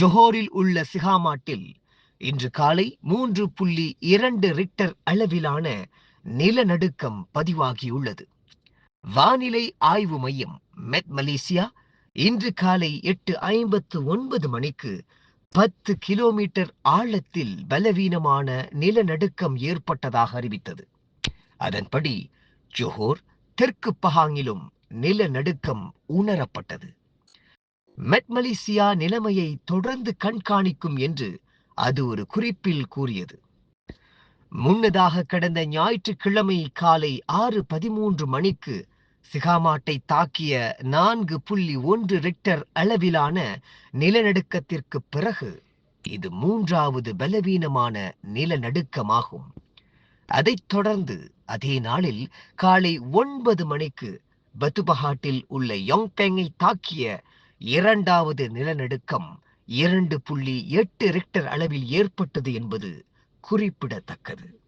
ஜொஹோரில் உள்ள சிகாமாட்டில் இன்று காலை மூன்று புள்ளி இரண்டு ரிக்டர் அளவிலான நிலநடுக்கம் பதிவாகியுள்ளது. வானிலை ஆய்வு மையம் மெத் மலேசியா இன்று காலை எட்டு ஐம்பத்து ஒன்பது மணிக்கு பத்து கிலோமீட்டர் ஆழத்தில் பலவீனமான நிலநடுக்கம் ஏற்பட்டதாக அறிவித்தது. அதன்படி ஜோஹோர் தெற்கு பஹாங்கிலும் நிலநடுக்கம் உணரப்பட்டது. மெட்மலேசியா நிலைமையை தொடர்ந்து கண்காணிக்கும் என்று அது ஒரு குறிப்பில் கூறியது. முன்னதாக கடந்த ஞாயிற்றுக்கிழமை காலை ஆறு பதிமூன்று மணிக்கு சிகாமாட்டை தாக்கிய நான்கு புள்ளி ஒன்று ரிக்டர் அளவிலான நிலநடுக்கத்திற்கு பிறகு இது மூன்றாவது பலவீனமான நிலநடுக்கமாகும். அதைத் தொடர்ந்து அதே நாளில் காலை ஒன்பது மணிக்கு பத்துபஹாட்டில் உள்ள யோங்பெங்கை தாக்கிய இரண்டாவது நிலநடுக்கம் இரண்டு புள்ளி எட்டு ரிக்டர் அளவில் ஏற்பட்டது என்பது குறிப்பிடத்தக்கது.